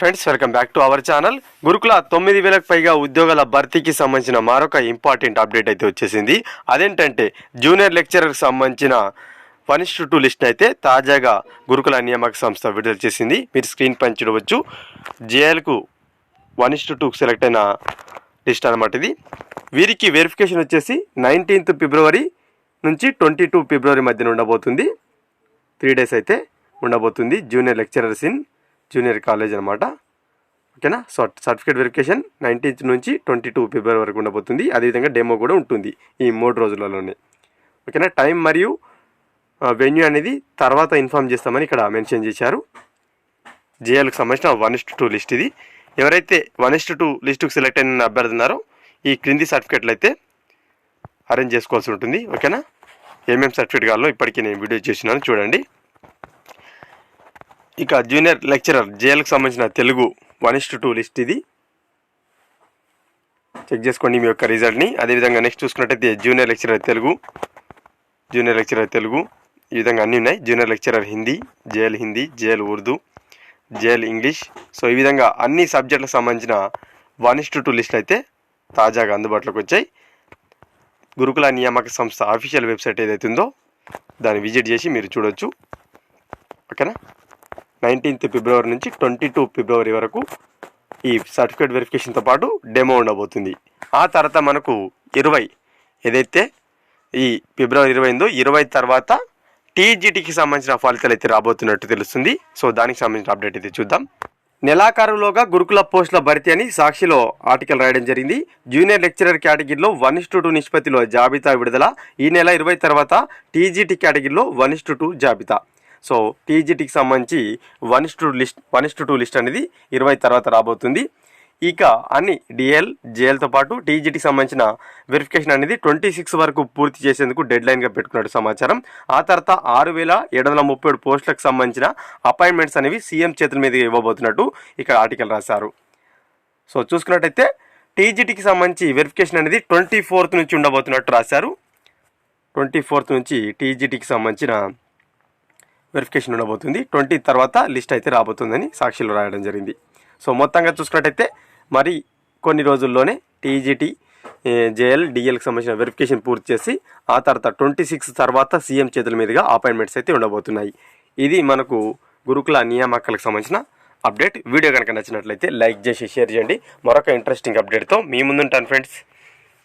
Friends welcome back to our channel గురుకుల తొమ్మిది వేలకు పైగా ఉద్యోగాల భర్తీకి సంబంధించిన మరొక ఇంపార్టెంట్ అప్డేట్ అయితే వచ్చేసింది. అదేంటంటే జూనియర్ లెక్చరర్కి సంబంధించిన వన్ ఇస్ టూ లిస్ట్ అయితే తాజాగా గురుకుల నియామక సంస్థ విడుదల చేసింది. మీరు స్క్రీన్ పైన చూడవచ్చు. జేఎల్కు వన్ ఇస్ టూకు సెలెక్ట్ అయిన లిస్ట్ అనమాట ఇది. వీరికి వెరిఫికేషన్ వచ్చేసి నైన్టీన్త్ ఫిబ్రవరి నుంచి ట్వంటీ టూ ఫిబ్రవరి మధ్యన ఉండబోతుంది. త్రీ డేస్ అయితే ఉండబోతుంది junior lecturers in junior college అనమాట ఓకేనా? సో సర్టిఫికేట్ వెరిఫికేషన్ నైన్టీన్త్ నుంచి ట్వంటీ టూ ఫిబ్రవరి వరకు ఉండబోతుంది. అదేవిధంగా డెమో కూడా ఉంటుంది ఈ మూడు రోజులలోనే. ఓకేనా? టైం మరియు వెన్యూ అనేది తర్వాత ఇన్ఫామ్ చేస్తామని ఇక్కడ మెన్షన్ చేశారు. జేఎల్కి సంబంధించిన వన్ ఇస్ టూ లిస్ట్ ఇది. ఎవరైతే వన్ ఇస్ టూ లిస్టుకు సెలెక్ట్ అయిన అభ్యర్థి ఉన్నారో ఈ క్రింది సర్టిఫికేట్లు అయితే అరేంజ్ చేసుకోవాల్సి ఉంటుంది. ఓకేనా? ఏమేమి సర్టిఫికేట్ కావాలో ఇప్పటికీ నేను వీడియో చేసినాను చూడండి. ఇక జూనియర్ లెక్చరర్ జేఎల్కి సంబంధించిన Telugu one is two list ఇది. చెక్ చేసుకోండి మీ యొక్క రిజల్ట్ని అదేవిధంగా నెక్స్ట్ చూసుకున్నట్టయితే junior lecturer Telugu junior lecturer Telugu. ఈ విధంగా అన్నీ ఉన్నాయి. Junior lecturer Hindi JL Hindi JL Urdu JL English. So ఈ విధంగా అన్ని సబ్జెక్టులకు సంబంధించిన వన్ ఇస్ టూ లిస్ట్ అయితే తాజాగా అందుబాటులోకి వచ్చాయి. గురుకుల నియామక సంస్థ అఫీషియల్ వెబ్సైట్ ఏదైతే ఉందో దాన్ని విజిట్ చేసి మీరు చూడొచ్చు. ఓకేనా? నైన్టీన్త్ ఫిబ్రవరి నుంచి ట్వంటీ టూ ఫిబ్రవరి వరకు ఈ సర్టిఫికేట్ వెరిఫికేషన్తో పాటు డెమో ఉండబోతుంది. ఆ తర్వాత మనకు ఇరవై ఏదైతే ఈ ఫిబ్రవరి ఇరవై ఎనిమిదో ఇరవై తర్వాత టీజీటీకి సంబంధించిన ఫలితాలు అయితే రాబోతున్నట్టు తెలుస్తుంది. సో దానికి సంబంధించిన అప్డేట్ అయితే చూద్దాం. నెలాఖరులోగా గురుకుల పోస్టుల భర్తీ అని సాక్షిలో ఆర్టికల్ రాయడం జరిగింది. జూనియర్ లెక్చరర్ కేటగిరీలో వన్ ఇస్టు టూ నిష్పత్తిలో జాబితా విడుదల. ఈ నెల ఇరవై తర్వాత టీజీటీ కేటగిరీలో వన్ ఇస్టు టూ జాబితా. సో టీజీటీకి సంబంధించి one is two list one is two list అనేది ఇరవై తర్వాత రాబోతుంది. ఇక అన్ని డిఎల్ జేఎల్తో పాటు టీజీటీకి సంబంధించిన వెరిఫికేషన్ అనేది ట్వంటీ సిక్స్ వరకు పూర్తి చేసేందుకు డెడ్ లైన్గా పెట్టుకున్నట్టు సమాచారం. ఆ తర్వాత ఆరు వేల ఏడు వందల ముప్పై ఏడు పోస్టులకు సంబంధించిన అపాయింట్మెంట్స్ అనేవి సీఎం చేతుల మీద ఇవ్వబోతున్నట్టు ఇక్కడ ఆర్టికల్ రాశారు. సో చూసుకున్నట్టయితే టీజీటీకి సంబంధించి వెరిఫికేషన్ అనేది ట్వంటీ ఫోర్త్ నుంచి ఉండబోతున్నట్టు రాశారు. ట్వంటీ ఫోర్త్ నుంచి టీజీటీకి సంబంధించిన వెరిఫికేషన్ ఉండబోతుంది. ట్వంటీ తర్వాత లిస్ట్ అయితే రాబోతుందని సాక్షిలో రాయడం జరిగింది. సో మొత్తంగా చూసుకున్నట్టయితే మరి కొన్ని రోజుల్లోనే టీజీటీ జేఎల్ డిఎల్కి సంబంధించిన వెరిఫికేషన్ పూర్తి చేసి ఆ తర్వాత ట్వంటీ సిక్స్ తర్వాత సీఎం చేతుల మీదుగా అపాయింట్మెంట్స్ అయితే ఉండబోతున్నాయి. ఇది మనకు గురుకుల నియామకాలకు సంబంధించిన అప్డేట్. వీడియో కనుక నచ్చినట్లయితే లైక్ చేసి షేర్ చేయండి. మరొక ఇంట్రెస్టింగ్ అప్డేట్తో మీ ముందుంటాను ఫ్రెండ్స్.